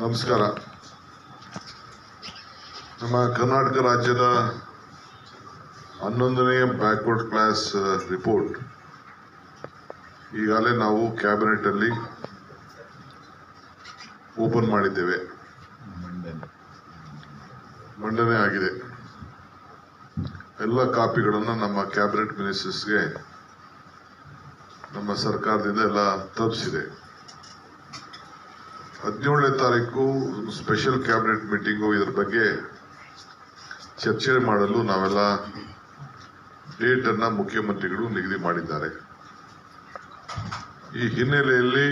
ನಮಸ್ಕಾರ. ನಮ್ಮ ಕರ್ನಾಟಕ ರಾಜ್ಯದ ಹನ್ನೊಂದನೇ ಬ್ಯಾಕ್ವರ್ಡ್ ಕ್ಲಾಸ್ ರಿಪೋರ್ಟ್ ಈಗಾಗಲೇ ನಾವು ಕ್ಯಾಬಿನೆಟ್ ಅಲ್ಲಿ ಓಪನ್ ಮಾಡಿದ್ದೇವೆ. ಮಂಡನೆ ಆಗಿದೆ. ಎಲ್ಲ ಕಾಪಿಗಳನ್ನು ನಮ್ಮ ಕ್ಯಾಬಿನೆಟ್ ಮಿನಿಸ್ಟರ್ಸ್ಗೆ ನಮ್ಮ ಸರ್ಕಾರದಿಂದ ಎಲ್ಲ ತಲುಪಿಸಿದೆ. ಹದಿನೇಳನೇ ತಾರೀಕು ಸ್ಪೆಷಲ್ ಕ್ಯಾಬಿನೆಟ್ ಮೀಟಿಂಗು ಇದರ ಬಗ್ಗೆ ಚರ್ಚೆ ಮಾಡಲು ನಾವೆಲ್ಲ ಡೇಟ್ ಅನ್ನ ಮುಖ್ಯಮಂತ್ರಿಗಳು ನಿಗದಿ ಮಾಡಿದ್ದಾರೆ. ಈ ಹಿನ್ನೆಲೆಯಲ್ಲಿ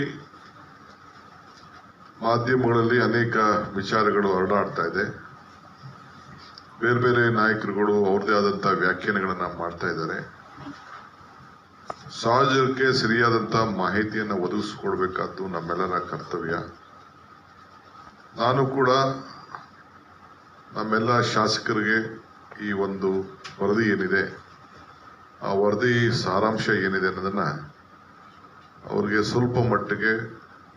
ಮಾಧ್ಯಮಗಳಲ್ಲಿ ಅನೇಕ ವಿಚಾರಗಳು ಹರಡಾಡ್ತಾ ಇದೆ. ಬೇರೆ ಬೇರೆ ನಾಯಕರುಗಳು ಅವ್ರದೇ ಆದಂಥ ವ್ಯಾಖ್ಯಾನಗಳನ್ನ ಮಾಡ್ತಾ ಇದ್ದಾರೆ. ಸಹಜಕ್ಕೆ ಸರಿಯಾದಂಥ ಮಾಹಿತಿಯನ್ನು ಒದಗಿಸಿಕೊಡ್ಬೇಕಾದ್ದು ನಮ್ಮೆಲ್ಲರ ಕರ್ತವ್ಯ. ನಾನು ಕೂಡ ನಮ್ಮೆಲ್ಲ ಶಾಸಕರಿಗೆ ಈ ಒಂದು ವರದಿ ಏನಿದೆ, ಆ ವರದಿ ಸಾರಾಂಶ ಏನಿದೆ ಅನ್ನೋದನ್ನು ಅವರಿಗೆ ಸ್ವಲ್ಪ ಮಟ್ಟಿಗೆ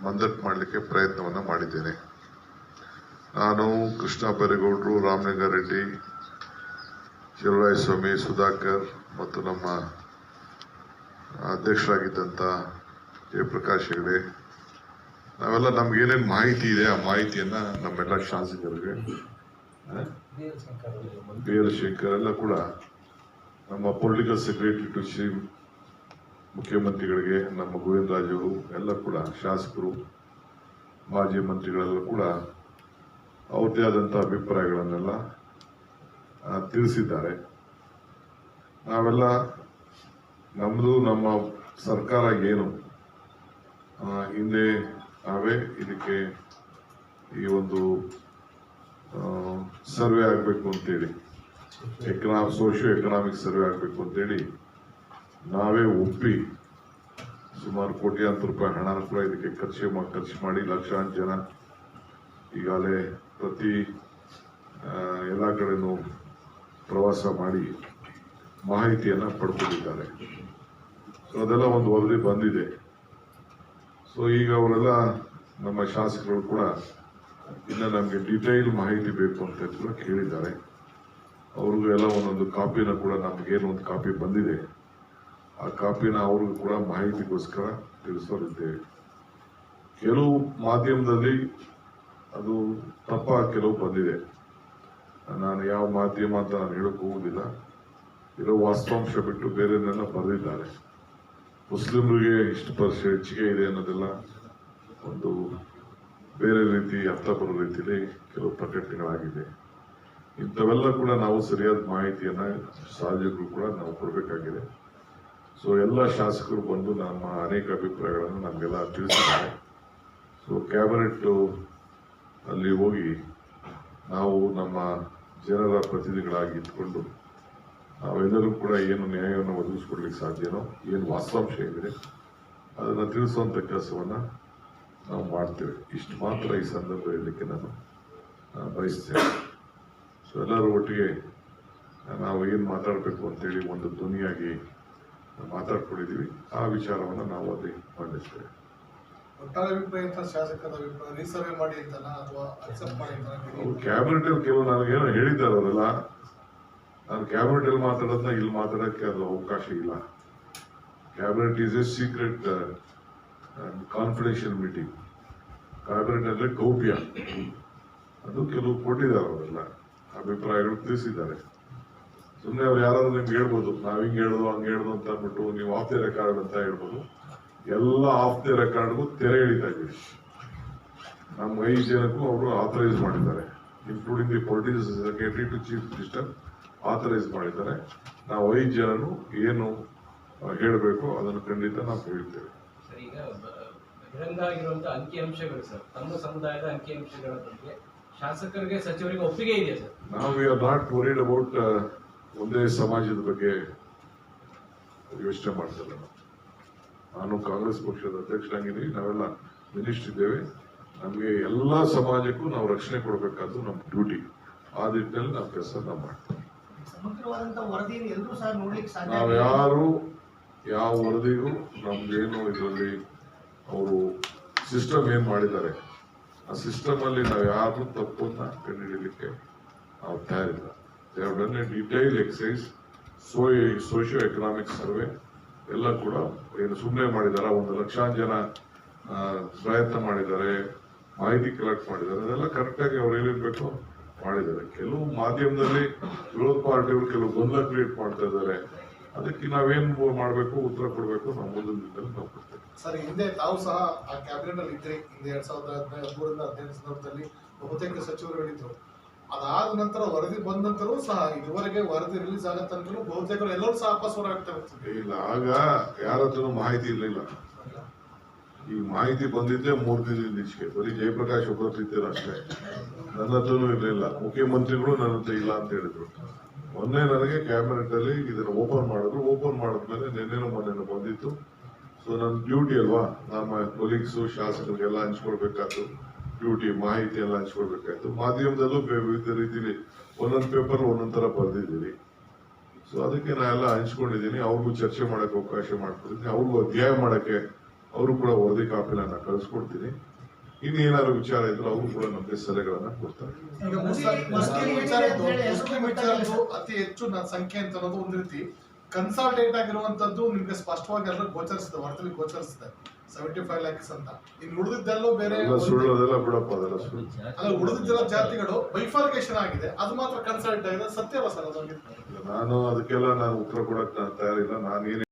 ಮಂದಟ್ ಮಾಡಲಿಕ್ಕೆ ಪ್ರಯತ್ನವನ್ನು ಮಾಡಿದ್ದೇನೆ. ನಾನು ಕೃಷ್ಣ ಬೈರೇಗೌಡರು ರಾಮಲಿಂಗಾರೆಡ್ಡಿ ಸ್ವಾಮಿ ಸುಧಾಕರ್ ಮತ್ತು ನಮ್ಮ ಅಧ್ಯಕ್ಷರಾಗಿದ್ದಂಥ ಜಯಪ್ರಕಾಶ್ ಹೆಗಡೆ ನಾವೆಲ್ಲ ನಮ್ಗೆ ಏನೇನು ಮಾಹಿತಿ ಇದೆ, ಆ ಮಾಹಿತಿಯನ್ನ ನಮ್ಮೆಲ್ಲ ಶಾಸಕರಿಗೆ ಬಿ ಎಲ್ ಶಂಕರ್ ಎಲ್ಲ ಕೂಡ ನಮ್ಮ ಪೊಲಿಟಿಕಲ್ ಸೆಕ್ರೆಟರಿ ಟು ಶ್ರೀ ಮುಖ್ಯಮಂತ್ರಿಗಳಿಗೆ, ನಮ್ಮ ಗೋವಿಂದರಾಜು ಎಲ್ಲ ಕೂಡ, ಶಾಸಕರು, ಮಾಜಿ ಮಂತ್ರಿಗಳೆಲ್ಲ ಕೂಡ ಅವ್ರದ್ದೇ ಆದಂಥ ಅಭಿಪ್ರಾಯಗಳನ್ನೆಲ್ಲ ತಿಳಿಸಿದ್ದಾರೆ. ನಾವೆಲ್ಲ ನಮ್ಮದು ನಮ್ಮ ಸರ್ಕಾರ ಏನು ಹಿಂದೆ ನಾವೇ ಇದಕ್ಕೆ ಈ ಒಂದು ಸರ್ವೆ ಆಗಬೇಕು ಅಂತೇಳಿ ಎಕನಾಮ್ ಸೋಷಿಯೋ ಎಕನಾಮಿಕ್ ಸರ್ವೆ ಆಗಬೇಕು ಅಂತೇಳಿ ನಾವೇ ಒಪ್ಪಿ ಸುಮಾರು ಕೋಟ್ಯಾಂತರ ರೂಪಾಯಿ ಹಣ ಕೂಡ ಇದಕ್ಕೆ ಖರ್ಚು ಖರ್ಚು ಮಾಡಿ ಲಕ್ಷಾಂತರ ಜನ ಈಗಾಗಲೇ ಪ್ರತಿ ಎಲ್ಲ ಕಡೆನೂ ಪ್ರವಾಸ ಮಾಡಿ ಮಾಹಿತಿಯನ್ನು ಪಡ್ಕೊಂಡಿದ್ದಾರೆ. ಸೊ ಅದೆಲ್ಲ ಒಂದು ವರದಿ ಬಂದಿದೆ. ಸೊ ಈಗ ಅವರೆಲ್ಲ ನಮ್ಮ ಶಾಸಕರು ಕೂಡ ಇನ್ನು ನಮಗೆ ಡಿಟೈಲ್ ಮಾಹಿತಿ ಬೇಕು ಅಂತ ಕೂಡ ಕೇಳಿದ್ದಾರೆ. ಅವ್ರಿಗೂ ಎಲ್ಲ ಒಂದೊಂದು ಕಾಪಿನ ಕೂಡ ನಮಗೇನು ಒಂದು ಕಾಪಿ ಬಂದಿದೆ. ಆ ಕಾಪಿನ ಅವ್ರಿಗೂ ಕೂಡ ಮಾಹಿತಿಗೋಸ್ಕರ ತಿಳಿಸೋರಿದ್ದೇವೆ. ಕೆಲವು ಮಾಧ್ಯಮದಲ್ಲಿ ಅದು ತಪ್ಪ ಕೆಲವು ಬಂದಿದೆ. ನಾನು ಯಾವ ಮಾಧ್ಯಮ ಅಂತ ನಾನು ಹೇಳಕ್ ಹೋಗುವುದಿಲ್ಲ ಇರೋ ವಾಸ್ತವಾಂಶ ಬಿಟ್ಟು ಬೇರೆನೆಲ್ಲ ಬರೆದಿದ್ದಾರೆ. ಮುಸ್ಲಿಮರಿಗೆ ಇಷ್ಟು ಪರ್ಸೆ ಹೆಚ್ಚಿಗೆ ಇದೆ ಅನ್ನೋದೆಲ್ಲ ಒಂದು ಬೇರೆ ರೀತಿ ಅರ್ಥ ಬರೋ ರೀತಿಯಲ್ಲಿ ಕೆಲವು ಪ್ರಕಟಣೆಗಳಾಗಿದೆ ಇಂಥವೆಲ್ಲ ಕೂಡ ನಾವು ಸರಿಯಾದ ಮಾಹಿತಿಯನ್ನ ಸಾರ್ವಜನಿಕರು ಕೂಡ ನಾವು ಕೊಡಬೇಕಾಗಿದೆ. ಸೊ ಎಲ್ಲ ಶಾಸಕರು ಬಂದು ನಮ್ಮ ಅನೇಕ ಅಭಿಪ್ರಾಯಗಳನ್ನು ನಮಗೆಲ್ಲ ತಿಳಿಸಿದ್ದಾರೆ. ಸೊ ಕ್ಯಾಬಿನೆಟ್ ಅಲ್ಲಿ ಹೋಗಿ ನಾವು ನಮ್ಮ ಜನರ ಪ್ರತಿನಿಧಿಗಳಾಗಿ ಇದ್ಕೊಂಡು ನಾವೆಲ್ಲರೂ ಕೂಡ ಏನು ನ್ಯಾಯವನ್ನು ಒದಗಿಸ್ಕೊಡ್ಲಿಕ್ಕೆ ಸಾಧ್ಯನೋ ಏನು ವಾಸ್ತಾಂಶ ಇದೆ ಅದನ್ನು ತಿಳಿಸುವಂಥ ಕೆಲಸವನ್ನು ನಾವು ಮಾಡ್ತೇವೆ. ಇಷ್ಟು ಮಾತ್ರ ಈ ಸಂದರ್ಭ ಹೇಳಲಿಕ್ಕೆ ನಾನು ಬಯಸ್ತೇನೆ. ಸೊ ಎಲ್ಲರೂ ಒಟ್ಟಿಗೆ ನಾವು ಏನು ಮಾತಾಡಬೇಕು ಅಂತೇಳಿ ಒಂದು ಧ್ವನಿಯಾಗಿ ಮಾತಾಡ್ಕೊಂಡಿದ್ದೀವಿ. ಆ ವಿಚಾರವನ್ನು ನಾವು ಅಲ್ಲಿ ಮಂಡಿಸ್ತೇವೆ. ಒಟ್ಟಾರೆ ಅಭಿಪ್ರಾಯ ಅಂತ ಶಾಸಕರ ಅಭಿಪ್ರಾಯ ರೀಸರ್ವೆ ಮಾಡಿ ಅಂತನ ಅಥವಾ ಅಕ್ಸೆಪ್ಟ್ ಮಾಡಿ ಅಂತ ಕ್ಯಾಬಿನೆಟ್ ಕೆಲವು ನನಗೇನೋ ಹೇಳಿದ್ದಾರೆ ಅವರೆಲ್ಲ. ನಾನು ಕ್ಯಾಬಿನೆಟ್ ಅಲ್ಲಿ ಮಾತಾಡೋದನ್ನ ಇಲ್ಲಿ ಮಾತಾಡೋಕ್ಕೆ ಅದು ಅವಕಾಶ ಇಲ್ಲ. Cabinet is a secret confidential meeting cabinet ಅಂದ್ರೆ ಗೌಪ್ಯ. ಅದು ಕೆಲವು ಕೊಟ್ಟಿದ್ದಾರೆ ಅವರೆಲ್ಲ. ಅಭಿಪ್ರಾಯಗಳು ತಿಳಿಸಿದ್ದಾರೆ. ಸುಮ್ಮನೆ ಅವ್ರು ಯಾರಾದ್ರೂ ನಿಮ್ಗೆ ಹೇಳ್ಬೋದು, ನಾವ್ ಹಿಂಗ್ ಹೇಳುದು, ಹಂಗೆ ಹೇಳುದು ಅಂತ ಅಂದ್ಬಿಟ್ಟು ನೀವು ಆಫ್ ದಿ ರೆಕಾರ್ಡ್ ಅಂತ ಹೇಳ್ಬೋದು. ಎಲ್ಲ ಆಫ್ ದಿ ರೆಕಾರ್ಡ್ಗೂ ತೆರೆ ಎಳಿತಾ ಇದ್ದೀವಿ ನಮ್ಮ ಐದು ಜನಕ್ಕೂ ಅವರು ಆಥರೈಸ್ ಮಾಡಿದ್ದಾರೆ including the political secretary to chief minister authorise ಮಾಡಿದ್ದಾರೆ. ನಾವು ಐದು ಜನನು ಏನು ಹೇಳಬೇಕು ಅದನ್ನು ಖಂಡಿತ ನಾವು ಹೇಳ್ತೇವೆ. ಸರ್ ಬಹಿರಂಗ ಅಂಕಿಅಂಶಗಳು ತಮ್ಮ ಸಮುದಾಯದ ಅಂಕಿಅಂಶಗಳ ಬಗ್ಗೆ ಶಾಸಕರಿಗೆ ಸಚಿವರಿಗೆ ಒಪ್ಪಿಗೆ ಇದೆಯಾ ಸರ್? ನಾವು we are not worried about ಒಂದೇ ಸಮಾಜದ ಬಗ್ಗೆ ಯೋಚನೆ ಮಾಡ್ತಾರೆ ನಾನು ಕಾಂಗ್ರೆಸ್ ಪಕ್ಷದ ಅಧ್ಯಕ್ಷರಾಗಿದ್ದೀವಿ ನಾವೆಲ್ಲ ಮಿನಿಸ್ಟರ್ ಇದ್ದೇವೆ. ನಮಗೆ ಎಲ್ಲ ಸಮಾಜಕ್ಕೂ ನಾವು ರಕ್ಷಣೆ ಕೊಡಬೇಕಾದ್ದು ನಮ್ಮ ಡ್ಯೂಟಿ. ಆ ನಿಟ್ಟಿನಲ್ಲಿ ನಾವು ಕೆಲಸ ನಾವು ಮಾಡ್ತೀವಿ. ಸಮಗ್ರವಾದಂತ ವರದಿಯನ್ನು ಎಲ್ಲರೂ ಸಹ ನೋಡ್ಲಿಕ್ಕೆ ಸಾಧ್ಯ ನಾವು ಯಾರು ಯಾವ ವರದಿಗೂ ನಮ್ದೇನು ಇದರಲ್ಲಿ ಅವರು ಸಿಸ್ಟಮ್ ಏನ್ ಮಾಡಿದ್ದಾರೆ? ಆ ಸಿಸ್ಟಮ್ ಅಲ್ಲಿ ನಾವು ಯಾರು ತಪ್ಪನ್ನ ಕಂಡುಹಿಡಿಯಲಿಕ್ಕೆ ನಾವು ತಯಾರಿಲ್ಲ. Done a detail exercise so socio economic survey ಎಲ್ಲ ಕೂಡ ಏನು ಸುಮ್ಮನೆ ಮಾಡಿದಾರ ಒಂದು ಲಕ್ಷ ಜನ ಪ್ರಯತ್ನ ಮಾಡಿದ್ದಾರೆ ಮಾಹಿತಿ ಕಲೆಕ್ಟ್ ಮಾಡಿದ್ದಾರೆ ಅದೆಲ್ಲ ಕರೆಕ್ಟಾಗಿ ಅವ್ರು ಏನಿರ್ಬೇಕು ಮಾಡಿದ್ದಾರೆ. ಕೆಲವು ಮಾಧ್ಯಮದಲ್ಲಿ ವಿರೋಧ ಪಾರ್ಟಿಯವರು ಕೆಲವು ಗೊಂದಲ ಕ್ರಿಯೇಟ್ ಮಾಡ್ತಾ ಇದ್ದಾರೆ. ಅದಕ್ಕೆ ನಾವೇನ್ ಮಾಡಬೇಕು ಉತ್ತರ ಕೊಡಬೇಕು ನಮ್ಮ ಮುಂದಿನ ದಿನದಲ್ಲಿ ನಾವು ಕೊಡ್ತೇವೆ. ಸರ್ ಹಿಂದೆ ತಾವು ಸಹ ಆ ಕ್ಯಾಬಿನೆಟ್ ಅಲ್ಲಿ ಇದ್ರೆ. ಹಿಂದೆ ಎರಡ್ ಸಾವಿರದ ಹದಿನೈದು ಹದಿನೈದು ಸಂದರ್ಭದಲ್ಲಿ ಬಹುತೇಕ ಸಚಿವರುಗಳಿದ್ರು. ಅದಾದ ನಂತರ ವರದಿ ಬಂದ ನಂತರವೂ ಸಹ ಇದುವರೆಗೆ ವರದಿ ರಿಲೀಸ್ ಆಗೋ ತನಕ ಬಹುತೇಕ ಎಲ್ಲರೂ ಸಹ ಅಪಸ್ವರಾಗ್ತಾ ಹೋಗ್ತಿದೆ ಇಲ್ಲ ಆಗ ಯಾರ ಮಾಹಿತಿ ಇರಲಿಲ್ಲ. ಈ ಮಾಹಿತಿ ಬಂದಿದ್ದೆ ಮೂರು ದಿನ ಈಚೆಗೆ ಬರೀ ಜಯಪ್ರಕಾಶ್ ಒಬ್ಬರ ಇದ್ದೀರ ಅಷ್ಟೇ ನನ್ನ ಹತ್ರನೂ ಇರಲಿಲ್ಲ. ಮುಖ್ಯಮಂತ್ರಿಗಳು ನನ್ನ ಹತ್ರ ಇಲ್ಲ ಅಂತ ಹೇಳಿದ್ರು. ಮೊನ್ನೆ ನನಗೆ ಕ್ಯಾಬಿನೆಟ್ ಅಲ್ಲಿ ಇದನ್ನ ಓಪನ್ ಮಾಡಿದ್ರು. ಓಪನ್ ಮಾಡಿದ್ಮೇಲೆ ನಿನ್ನೆನೋ ಮೊನ್ನೆನೋ ಬಂದಿತ್ತು. ಸೊ ನನ್ನ ಡ್ಯೂಟಿ ಅಲ್ವಾ? ನಮ್ಮ ಕೊಲೀಗ್ಸು ಶಾಸಕರಿಗೆಲ್ಲ ಹಂಚ್ಕೊಳ್ಬೇಕಾಯ್ತು. ಡ್ಯೂಟಿ, ಮಾಹಿತಿ ಎಲ್ಲ ಹಂಚ್ಕೊಳ್ಬೇಕಾಯ್ತು. ಮಾಧ್ಯಮದಲ್ಲೂ ವಿವಿಧ ರೀತಿಲಿ ಒಂದೊಂದು ಪೇಪರ್ ಒಂದೊಂದು ಥರ ಬರೆದಿದ್ದೀರಿ. ಸೊ ಅದಕ್ಕೆ ನಾ ಎಲ್ಲ ಹಂಚ್ಕೊಂಡಿದ್ದೀನಿ. ಅವ್ರಿಗೂ ಚರ್ಚೆ ಮಾಡೋಕ್ಕೆ ಅವಕಾಶ ಮಾಡ್ಕೊಡ್ತೀನಿ ಅವ್ರಿಗೂ ಅಧ್ಯಾಯ ಮಾಡಕ್ಕೆ ಅವರು ಕೂಡ ವರದಿ ಕಾಪಿನ ನಾನು ಕಳಿಸ್ಕೊಡ್ತೀನಿ ಇನ್ನೇನಾದ್ರು ವಿಚಾರ ಇದ್ರೆ ಅವರು ಕೂಡ ನಮಗೆ ಸಲಹೆಗಳನ್ನ ಕೊಡ್ತಾರೆ. ಅತಿ ಹೆಚ್ಚು ನ- ಸಂಖ್ಯೆ ಅಂತ ಅನ್ನೋದು ಒಂದು ರೀತಿ. ಕನ್ಸಲ್ಟೇಟ್ ಆಗಿರುವಂತದ್ದು ನಿಮ್ಗೆ ಸ್ಪಷ್ಟವಾಗಿ ಎಲ್ಲರೂ ಗೋಚರಿಸಿದೆ ವರದಿ ಗೋಚರಿಸಿದೆ ಸೆವೆಂಟಿ ಫೈವ್ ಲ್ಯಾಕ್ಸ್ ಅಂತ. ಇನ್ನು ಉಳಿದಿದ್ದೆಲ್ಲೋ ಬೇರೆ ಸುಳ್ಳು ಅದೆಲ್ಲ ಬಿಡಪ್ಪ ಅದೆಲ್ಲ ಸುಳ್ಳು. ಅಲ್ಲ ಉಳಿದಿದ್ದೆಲ್ಲ ಜಾತಿಗಳು ಬೈಫಾರ್ಗೇಷನ್ ಆಗಿದೆ. ಅದು ಮಾತ್ರ ಕನ್ಸಲ್ಟ್ ಆಗಿದೆ ಸತ್ಯವ ಸರ್ ನಾನು ಅದಕ್ಕೆಲ್ಲ ನಾನು ಉತ್ತರ ಕೊಡಕ್ ನಾನು ತಯಾರಿಲ್ಲ. ನಾನು ಏನ್